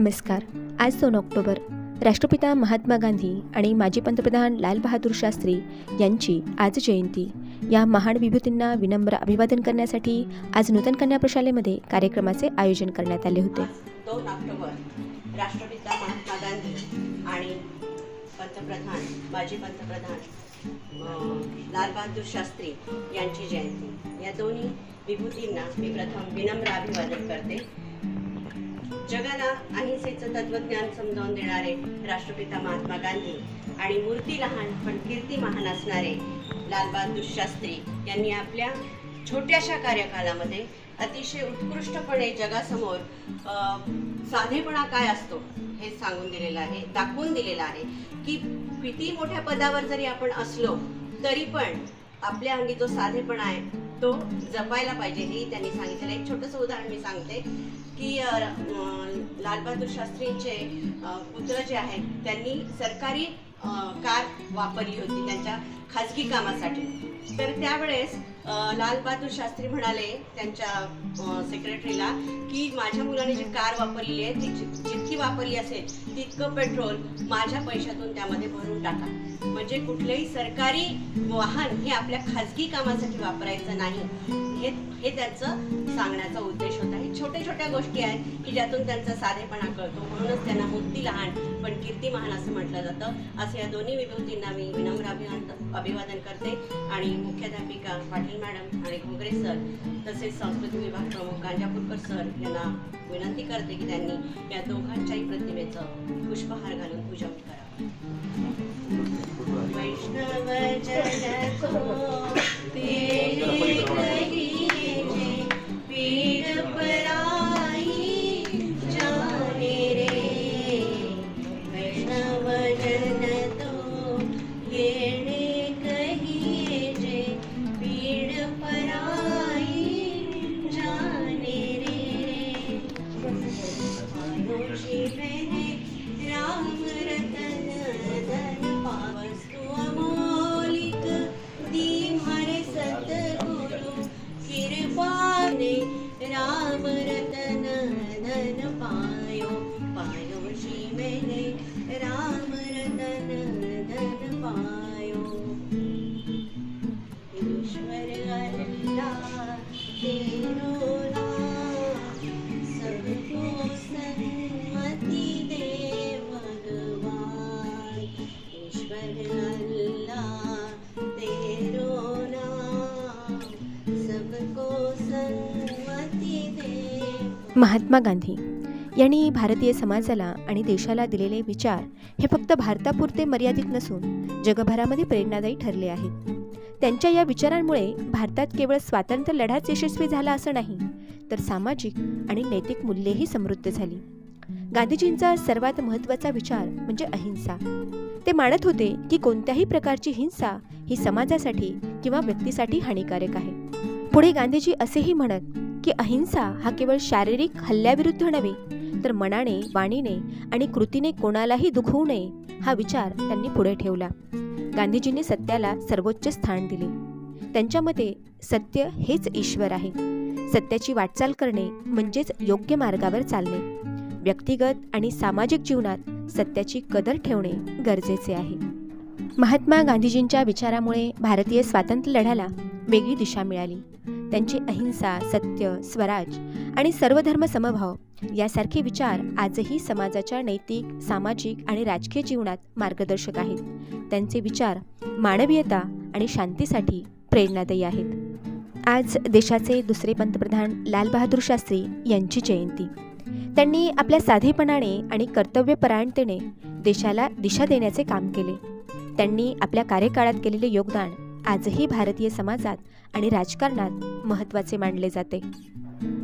नमस्कार. आज दोन ऑक्टोबर. राष्ट्रपिता महात्मा गांधी आणि माजी पंतप्रधान लालबहादूर शास्त्री यांची आज जयंती. या महान विभूतींना विनम्र अभिवादन करण्यासाठी आज नूतन कन्या प्रशालेमध्ये कार्यक्रमाचे आयोजन करण्यात आले होते. दोन ऑक्टोबर राष्ट्रपिता महात्मा गांधी आणि पंतप्रधान माजी पंतप्रधान लालबहादूर शास्त्री यांची जयंती. या दोन्ही विभूतींना मी प्रथम विनम्र अभिवादन करते. जगाला अहिंसेचं तत्वज्ञान समजावून देणारे राष्ट्रपिता महात्मा गांधी आणि मूर्ती लहान पण कीर्ती महान असणारे लालबहादूर शास्त्री यांनी आपल्या छोट्याशा कार्यकालामध्ये अतिशय उत्कृष्टपणे जगासमोर साधेपणा काय असतो हे सांगून दिलेलं आहे दाखवून दिलेलं आहे की किती मोठ्या पदावर जरी आपण असलो तरी पण आपल्या अंगी जो साधेपणा आहे तो जपायला पाहिजे हे त्यांनी सांगितलेलं एक छोटंसं उदाहरण मी सांगते की लालबहादूर शास्त्रींचे पुत्र जे आहेत त्यांनी सरकारी कार वापरली होती त्यांच्या खाजगी कामासाठी. तर त्यावेळेस लालबहादूर शास्त्री म्हणाले त्यांच्या सेक्रेटरीला की माझ्या मुलाने जी कार वापरलेली आहे ती जितकी वापरली असेल तितकं पेट्रोल माझ्या पैशातून त्यामध्ये भरून टाका. म्हणजे कुठलंही सरकारी वाहन हे आपल्या खाजगी कामासाठी वापरायचं नाही. हे हे त्यांचं सांगण्याचा उद्देश होता. हे छोट्या छोट्या गोष्टी आहेत की ज्यातून त्यांचा साधेपणा कळतो. म्हणूनच त्यांना मूर्ती लहान पण कीर्ती महान असं म्हटलं जातं. असं या दोन्ही विभूतींना मी विनम्र अभिवादन अभिवादन करते. आणि मुख्याध्यापिका पाटील मॅडम आणि घोगरे सर तसेच संस्कृती विभाग प्रमुख गांजापूरकर सर यांना विनंती करते की त्यांनी या दोघांच्याही प्रतिमेचं पुष्पहार घालून पूजन करावं. वैष्णव श्री राम रतन धन पायो। ईश्वर अल्लाह तेरो सबको सन्मति दे भगवान। ईश्वर अल्लाह तेरो नाम सबको सन्मति दे। महात्मा गांधी। यांनी भारतीय समाजाला आणि देशाला दिलेले विचार हे फक्त भारतापुरते मर्यादित नसून जगभरामध्ये प्रेरणादायी ठरले आहेत. त्यांच्या या विचारांमुळे भारतात केवळ स्वातंत्र्य लढाच यशस्वी झाला असं नाही तर सामाजिक आणि नैतिक मूल्येही समृद्ध झाली. गांधीजींचा सर्वात महत्त्वाचा विचार म्हणजे अहिंसा. ते मानत होते की कोणत्याही प्रकारची हिंसा ही समाजासाठी किंवा व्यक्तीसाठी हानिकारक आहे. पुढे गांधीजी असेही म्हणत की अहिंसा हा केवळ शारीरिक हल्ल्याविरुद्ध नव्हे तर मनाने वाणीने आणि कृतीने कोणालाही दुखवू नये हा विचार त्यांनी पुढे ठेवला. गांधीजींनी सत्याला सर्वोच्च स्थान दिले. त्यांच्या मते सत्य हेच ईश्वर आहे. सत्याची वाटचाल करणे म्हणजेच योग्य मार्गावर चालणे. व्यक्तिगत आणि सामाजिक जीवनात सत्याची कदर ठेवणे गरजेचे आहे. महात्मा गांधीजींच्या विचारामुळे भारतीय स्वातंत्र्य लढ्याला वेगळी दिशा मिळाली. त्यांची अहिंसा सत्य स्वराज आणि सर्वधर्म समभाव यासारखे विचार आजही समाजाच्या नैतिक सामाजिक आणि राजकीय जीवनात मार्गदर्शक आहेत. त्यांचे विचार मानवीयता आणि शांतीसाठी प्रेरणादायी आहेत. आज देशाचे दुसरे पंतप्रधान लालबहादूर शास्त्री यांची जयंती. त्यांनी आपल्या साधेपणाने आणि कर्तव्यपरायणतेने देशाला दिशा देण्याचे काम केले. त्यांनी आपल्या कार्यकाळात केलेले योगदान आजही भारतीय समाजात आणि राजकारणात महत्त्वाचे मानले जाते.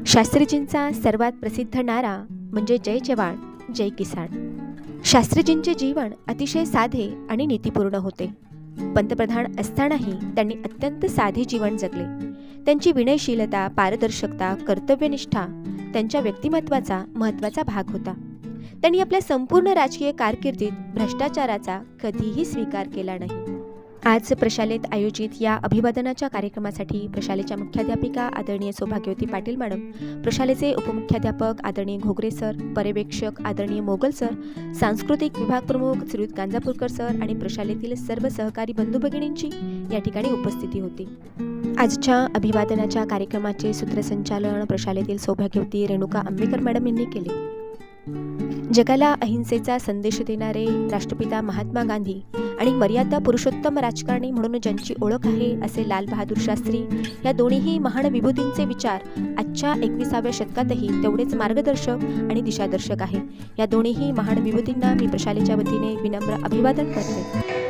शास्त्रीजींचा सर्वात प्रसिद्ध नारा म्हणजे जय जवान जय किसान. शास्त्रीजींचे जीवन अतिशय साधे आणि नीतीपूर्ण होते. पंतप्रधान असतानाही त्यांनी अत्यंत साधे जीवन जगले. त्यांची विनयशीलता पारदर्शकता कर्तव्यनिष्ठा त्यांच्या व्यक्तिमत्वाचा महत्त्वाचा भाग होता. त्यांनी आपल्या संपूर्ण राजकीय कारकिर्दीत भ्रष्टाचाराचा कधीही स्वीकार केला नाही. आज प्रशालेत आयोजित या अभिवादनाच्या कार्यक्रमासाठी प्रशालेच्या मुख्याध्यापिका आदरणीय सौभाग्यवती पाटील मॅडम प्रशालेचे उपमुख्याध्यापक आदरणीय घोगरे सर पर्यवेक्षक आदरणीय मोगल सर सांस्कृतिक विभाग प्रमुख श्रीयुत गांजापूरकर सर आणि प्रशालेतील सर्व सहकारी बंधू भगिनींची या ठिकाणी उपस्थिती होती. आजच्या अभिवादनाच्या कार्यक्रमाचे सूत्रसंचालन प्रशालेतील सौभाग्यवती रेणुका आंबेकर मॅडम यांनी केले. जगाला अहिंसेचा संदेश देणारे राष्ट्रपिता महात्मा गांधी आणि मर्यादा पुरुषोत्तम राजकारणी म्हणून ज्यांची ओळख आहे असे लाल बहादूर शास्त्री या दोन्हीही महान विभूतींचे विचार आजच्या एकविसाव्या शतकातही तेवढेच मार्गदर्शक आणि दिशादर्शक आहे. या दोन्हीही महान विभूतींना मी प्रशालेच्या वतीने विनम्र अभिवादन करते.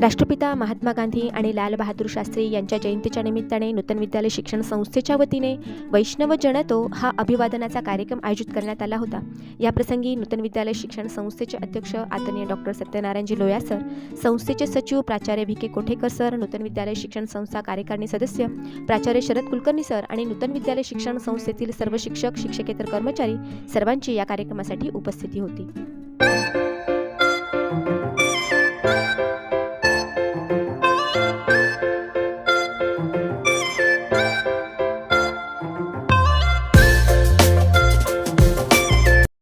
राष्ट्रपिता महात्मा गांधी आणि लालबहादूर शास्त्री यांच्या जयंतीच्या निमित्ताने नूतन विद्यालय शिक्षण संस्थेच्या वतीने वैष्णव जनतो हा अभिवादनाचा कार्यक्रम आयोजित करण्यात आला होता. याप्रसंगी नूतन विद्यालय शिक्षण संस्थेचे अध्यक्ष आदरणीय डॉक्टर सत्यनारायणजी लोया सर संस्थेचे सचिव प्राचार्य V K Kothekar sir Nutan Vidyalaya Shikshan Sanstha कार्यकारिणी सदस्य प्राचार्य शरद कुलकर्णी सर आणि नूतन विद्यालय शिक्षण संस्थेतील सर्व शिक्षक शिक्षकेतर कर्मचारी सर्वांची या कार्यक्रमासाठी उपस्थिती होती.